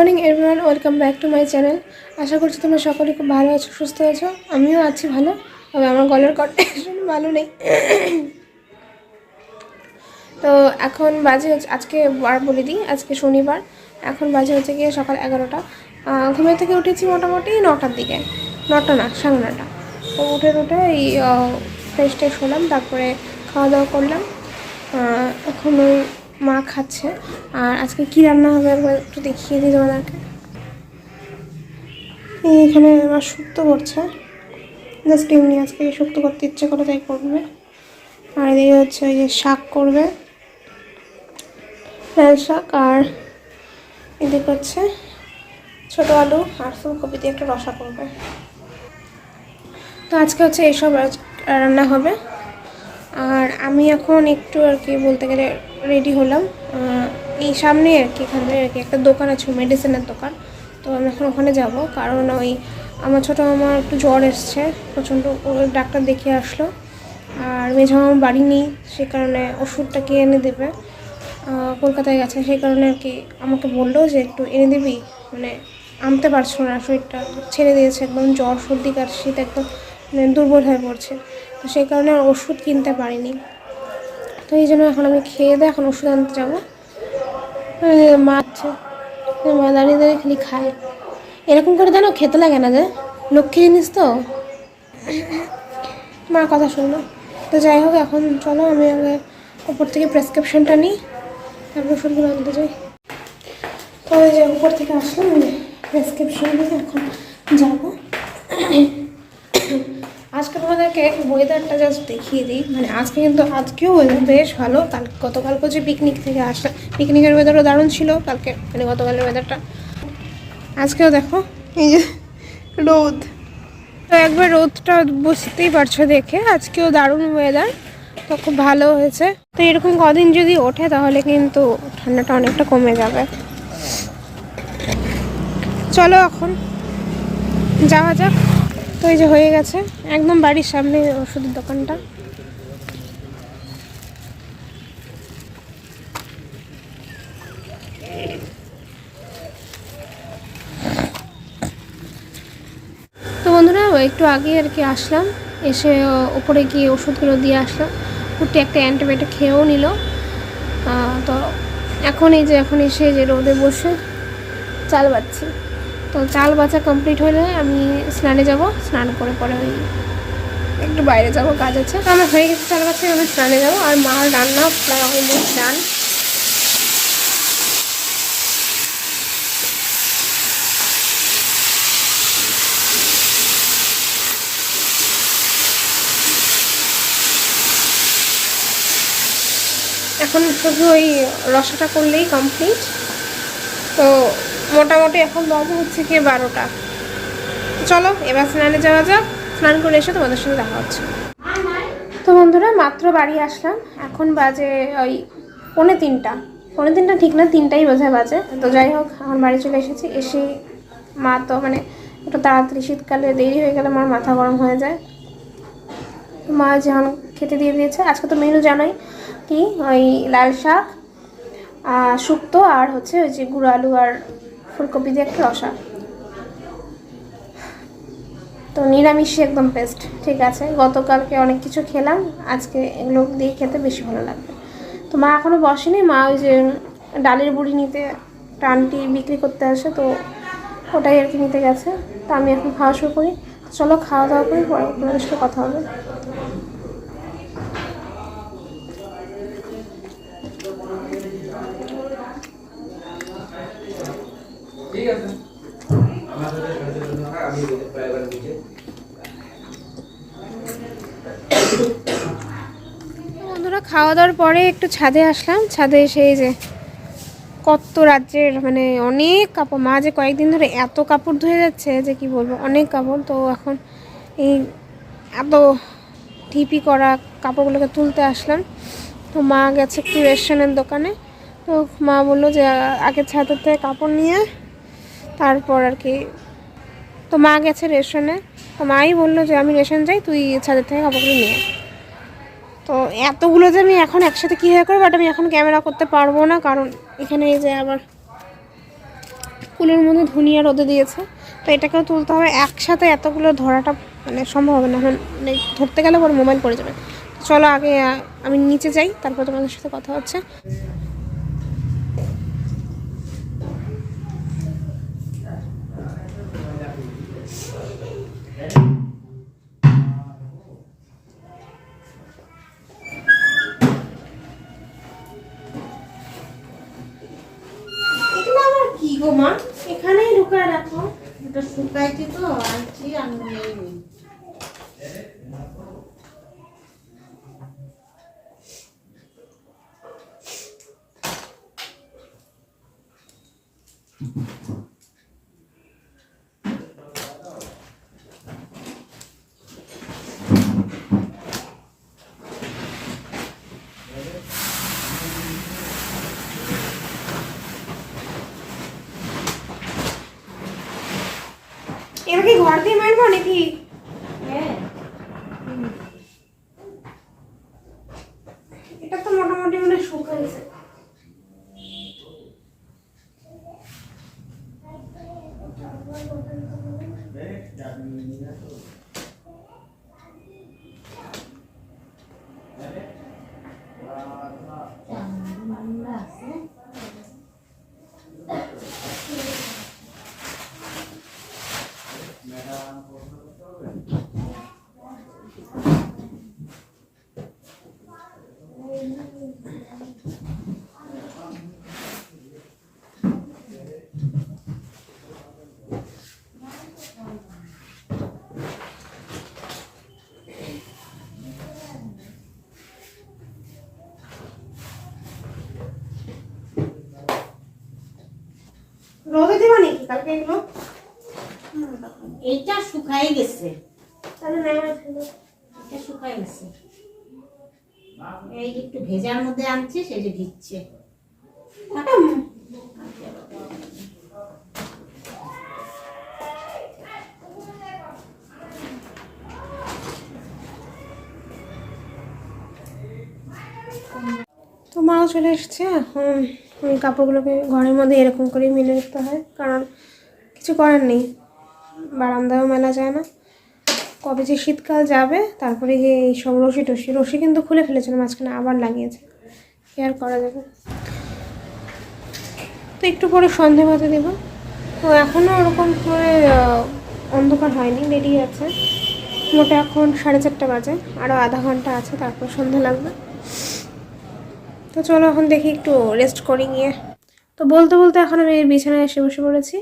Morning everyone welcome back to my channel আশা করছি তোমরা সকলে খুব ভালো আছো, সুস্থ আছো। আমিও আছি ভালো, তবে আমার গলার কন্ডিশন ভালো নেই। তো এখন বাজে হচ্ছে, আজকে বার বলে দিই, আজকে শনিবার। এখন বাজে হচ্ছে গিয়ে সকাল এগারোটা। ঘুমের থেকে উঠেছি মোটামুটি নটার দিকে। নটা না, সাড়ে নটা। তো উঠে উঠে এই ফ্রেশ ট্রেশ হলাম, তারপরে খাওয়া দাওয়া করলাম এখন ওই মা খাচ্ছে। আর আজকে কী রান্না হবে একবার একটু দেখিয়ে দিই তোমাদেরকে। এখানে আমার শুক্তো করছে। জাস্ট এমনি আজকে শুক্তো করতে ইচ্ছে করে তাই করবে। আর এদিকে হচ্ছে ওই যে শাক করবে। লাল শাক আর এদিকে হচ্ছে ছোটো আলু আর ফুলকপি দিয়ে একটা রসা করবে। তো আজকে হচ্ছে এইসব রান্না হবে। আর আমি এখন একটু আর কি বলতে গেলে রেডি হলাম। এই সামনে আর কি এখানে আর কি একটা দোকান আছে মেডিসিনের দোকান। তো আমি এখন ওখানে যাব, কারণ ওই আমার ছোটো আমার একটু জ্বর এসছে, প্রচণ্ড ডাক্তার দেখিয়ে আসলো। আর মেঝে আমার বাড়ি নেই, সে কারণে ওষুধটা কে এনে দেবে? কলকাতায় গেছে সেই কারণে আর কি আমাকে বলল যে একটু এনে দিবি। মানে আনতে পারছ না, শরীরটা ছেড়ে দিয়েছে, একদম জ্বর, সর্দি কার শীত একদম দুর্বল হয়ে পড়ছে। তো সেই কারণে আর ওষুধ কিনতে পারিনি। তো এই জন্য এখন আমি খেয়ে দিয়ে এখন ওষুধ আনতে যাব। যে মা মা দাঁড়িয়ে দাঁড়িয়ে খালি খায়। এরকম করে জানো খেতে লাগে না যে। লক্ষ্মী জিনিস তো। মার কথা শুনলো। তো যাই হোক, এখন চলো আমি আগে উপর থেকে প্রেসক্রিপশনটা নিই। তারপর ওষুধগুলো আনতে যাই। তো যে উপর থেকে আসলাম প্রেসক্রিপশন নিয়ে এখন যাব। আজকে তোমাদেরকে ওয়েদারটা জাস্ট দেখিয়ে দিই। মানে আজকে কিন্তু আজকেও ওয়েদার বেশ ভালো। কাল গতকালকে যে পিকনিক থেকে আসলাম পিকনিকের ওয়েদারও দারুণ ছিল। কালকে মানে গতকালের ওয়েদারটা আজকেও দেখো, এই যে রোদ। তো একবার রোদটা বুঝতেই পারছ দেখে, আজকেও দারুণ ওয়েদার তো খুব ভালো হয়েছে। তো এরকম কদিন যদি ওঠে তাহলে কিন্তু ঠান্ডাটা অনেকটা কমে যাবে। চলো এখন যাওয়া যাক। তো এই যে হয়ে গেছে। একদম বাড়ির সামনে ওষুধের দোকানটা। তো বন্ধুরা, একটু আগে আর কি আসলাম। এসে ওপরে গিয়ে ওষুধগুলো দিয়ে আসলাম। কুটি একটা অ্যান্টিবায়োটিক খেয়েও নিল। তো এখন এই যে, এখন এসে যে রোদে বসে চাল বাচ্ছি তো চাল বাছা কমপ্লিট হলে আমি স্নানে যাব। স্নান করে পরে ওই একটু বাইরে যাব, কাজ আছে। তো আমার হয়ে গেছে চাল বাচ্চা আমি স্নানে যাব। আর মার রান্না প্রায় ডান এখন শুধু ওই রসাটা করলেই কমপ্লিট তো মোটামুটি এখন বাজে হচ্ছে কি বারোটা। চলো, এবার স্নানে যাওয়া যাক। স্নান করে এসে তোমাদের সাথে দেখা হচ্ছে। তো বন্ধুরা, মাত্র বাড়ি আসলাম। এখন বাজে ওই পৌনে তিনটা। পৌনে তিনটা ঠিক না, তিনটাই বোঝায় বাজে। তো যাই হোক এখন বাড়ি চলে এসেছি। এসে মা তো মানে একটু তাড়াতাড়ি শীতকালে দেরি হয়ে গেলে আমার মাথা গরম হয়ে যায়। মা যখন খেতে দিয়ে দিয়েছে। আজকে তো মেনু জানাই কি? ওই লাল শাক শুক্তো আর হচ্ছে ওই যে গুঁড়ো আলু আর ফুলকপি দিয়ে একটা রসা। তো নিরামিষই একদম বেস্ট ঠিক আছে? গতকালকে অনেক কিছু খেলাম, আজকে এগুলো দিয়ে খেতে বেশি ভালো লাগবে। তো মা এখনও বসেনি, মা ওই যে ডালের বুড়ি নিতে একটা আন্টি বিক্রি করতে আসে, তো ওটাই আর কি নিতে গেছে। তো আমি এখন খাওয়া শুরু করি। চলো খাওয়া দাওয়া করি পরে সাথে কথা হবে। বন্ধুরা খাওয়া দাওয়ার পরে একটু ছাদে আসলাম। ছাদে এসে এই যে কত রাজ্যের মানে অনেক কাপড়। মা যে কয়েকদিন ধরে এত কাপড় ধুয়ে যাচ্ছে যে কি বলব, অনেক কাপড়। তো এখন এই এত ঢিপি করা কাপড়গুলোকে তুলতে আসলাম। তো মা গেছে একটু রেশনের দোকানে। তো মা বলল যে আগে ছাদের থেকে কাপড় নিয়ে তারপর আর কি, তো মা গেছে রেশনে, তো মাই বলল যে, আমি রেশন যাই তুই ছাদের থেকে কাপড়গুলো নিয়ে তো এতগুলো যে আমি এখন একসাথে কীভাবে করব বাট আমি এখন ক্যামেরা করতে পারব না, কারণ এখানে এই যে আবার কুলের মধ্যে ধুনিয়া রোদে দিয়েছে, তো এটাকেও তুলতে হবে। একসাথে এতগুলো ধরাটা মানে সম্ভব হবে না মানে ধরতে গেলে পরে মোবাইল পড়ে যাবে। চলো আগে আমি নিচে যাই, তারপর তোমাদের সাথে কথা হচ্ছে এগুলো আবার কি গো মা? এখানেই ঢুকায় রাখো। এটা শুকাইছি তো আনছি আমি নেই এবার ঘর দিয়ে মারবো নাকি? এটা তো মোটামুটি মানে শুকাইছে রোদে দেবা নাকি কালকে এগুলো? এইটা শুকাই গেছে। এটা শুকাই গেছে। এই একটু ভেজার মধ্যে আনছি সেই যে ভিজছে। তো মাও চলে এসছে এখন কাপড়গুলোকে ঘরের মধ্যে এরকম করে মেলে রাখতে হয়, কারণ কিছু করার নেই। বারান্দাও মেলা যায় না। কবে যে শীতকাল যাবে, তারপরে গিয়ে এই সব রশি টসি রশি কিন্তু খুলে ফেলেছিল, মাঝখানে আবার লাগিয়েছে। কি আর করা যাবে? তো একটু পরে সন্ধে বাজে দেব। তো এখনও ওরকম করে অন্ধকার হয়নি রেডি আছে। মোটে এখন সাড়ে চারটা বাজে, আরও আধা ঘণ্টা আছে, তারপর সন্ধে লাগবে। তো চলো এখন দেখি একটু রেস্ট করি গিয়ে। তো বলতে বলতে এখন আমি বিছানায় এসে বসে পড়েছি।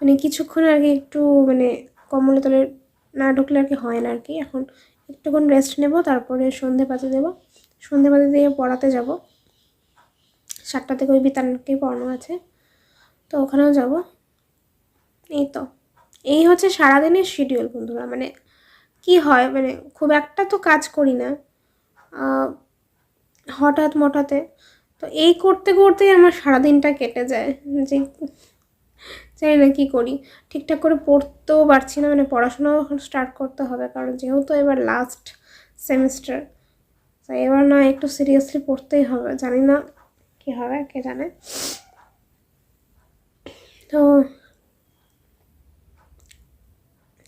মানে কিছুক্ষণ আর কি একটু মানে কম্বলে তলে না ঢুকলে আর কি হয় না আর কি। এখন একটুক্ষণ রেস্ট নেব, তারপরে সন্ধে পাতে দেবো। সন্ধে পাতে দিয়ে পড়াতে যাব। সাতটা থেকে ওই বিতানকে পড়ানো আছে। তো ওখানেও যাব। এই তো। এই হচ্ছে সারাদিনের শিডিউল বন্ধুরা। মানে কি হয়? মানে খুব একটা তো কাজ করি না। হঠাৎ মঠাতে। তো এই করতে করতেই আমার সারাদিনটা কেটে যায় যে জানি না কী করি। ঠিকঠাক করে পড়তেও পারছি না মানে পড়াশোনাও স্টার্ট করতে হবে, কারণ যেহেতু এবার লাস্ট সেমিস্টার তো এবার না একটু সিরিয়াসলি পড়তেই হবে, জানি না কী হবে, কে জানে। তো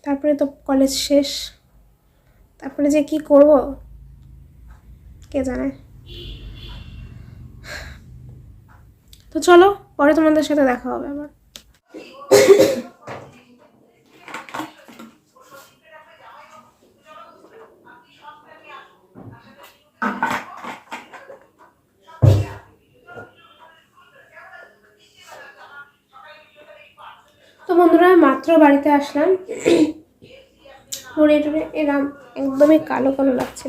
তারপরে তো কলেজ শেষ, তারপরে যে কি করব, কে জানে। তো চলো, পরে তোমাদের সাথে দেখা হবে আবার। তো বন্ধুরা মাত্র বাড়িতে আসলাম। টরে এরম একদমই কালো কালো লাগছে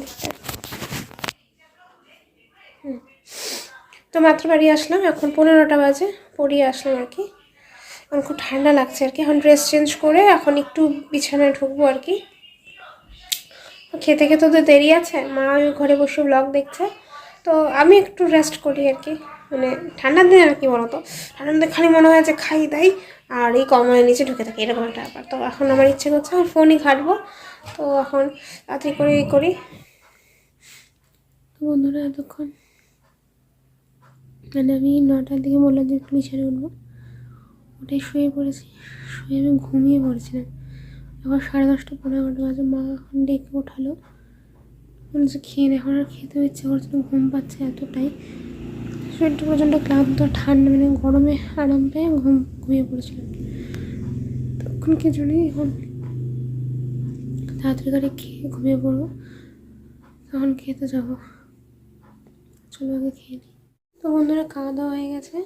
তো মাত্র বাড়ি আসলাম, এখন পনেরোটা বাজে, পড়িয়ে আসলাম আর কি। এখন খুব ঠান্ডা লাগছে আর কি, এখন ড্রেস চেঞ্জ করে এখন একটু বিছানায় ঢুকবো আর কি। খেতে খেতে তো দেরি আছে, মা ঘরে বসে ব্লগ দেখছে। তো আমি একটু রেস্ট করি আর কি মানে ঠান্ডার দিনে আর কি বলতো, ঠান্ডার দিনে খালি মনে হয় যে খাই, দাই, আর এই কমলের নিচে ঢুকে থাকি, এরকম একটা ব্যাপার। তো এখন আমার ইচ্ছে করছে আমি ফোনই ঘাটবো, তো এখন তাড়াতাড়ি করে এই করি। বন্ধুরা, এতক্ষণ মানে আমি নটার দিকে বললাম যে বিছানায় উঠবো। উঠে শুয়ে পড়েছি। শুয়ে আমি ঘুমিয়ে পড়েছিলাম। এখন সাড়ে দশটা পনেরো এগারোটা বাজে। মা এখন ডেকে ওঠালো। বলছে খেয়ে নে এখন আর খেতে ইচ্ছে করছে না। ঘুম পাচ্ছে এতটাই। শরীরটা প্রচণ্ড ক্লান্ত, ঠান্ডা মানে গরমে আরাম পেয়ে ঘুম ঘুমিয়ে পড়েছিলাম। তখন কিছু নেই এখন তাড়াতাড়ি করে খেয়ে ঘুমিয়ে পড়ব। তখন খেতে যাব। চলো আগে খেয়ে নিই। তো বন্ধুরা খাওয়া দাওয়া হয়ে গেছে।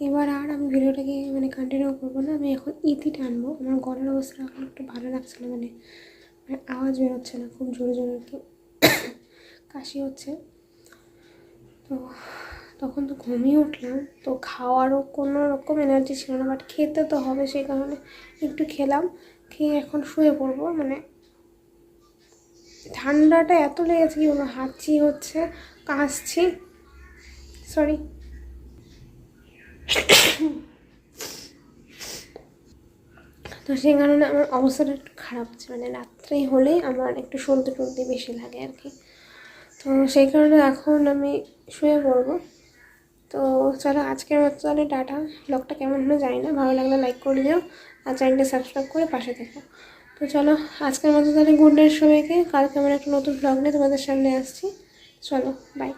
এবার আর আমি ভিডিওটাকে মানে কন্টিনিউ করব না। আমি এখন ইতি টানবো আমার গলার অবস্থা এখন একটু ভালো লাগছে না মানে মানে আওয়াজ বেরোচ্ছে না। খুব জোরে জোরে কি কাশি হচ্ছে। তো তখন তো ঘুমিয়ে উঠলাম। তো খাওয়ারও কোনো রকম এনার্জি ছিল না বাট খেতে তো হবে সেই কারণে একটু খেলাম। খেয়ে এখন শুয়ে পড়ব মানে ঠান্ডাটা এত লেগেছে কি বলব, হাঁচি হচ্ছে, কাশছি। সরি তো সেই কারণে আমার অবস্থাটা একটু খারাপ আছে মানে রাত্রে হলে আমার একটু সর্দি টর্দি বেশি লাগে আর কি। তো সেই কারণে এখন আমি শুয়ে পড়ব। তো চলো আজকের মতো তাহলে টাটা। ব্লগটা কেমন হলো জানি না। ভালো লাগলে লাইক করে দিও আর চ্যানেলটা সাবস্ক্রাইব করে পাশে থেকো। তো চলো আজকের মতো তাহলে গুড নাইট সবাইকে। কালকে আমার একটা নতুন ব্লগ নিয়ে তোমাদের সামনে আসছি। চলো বাই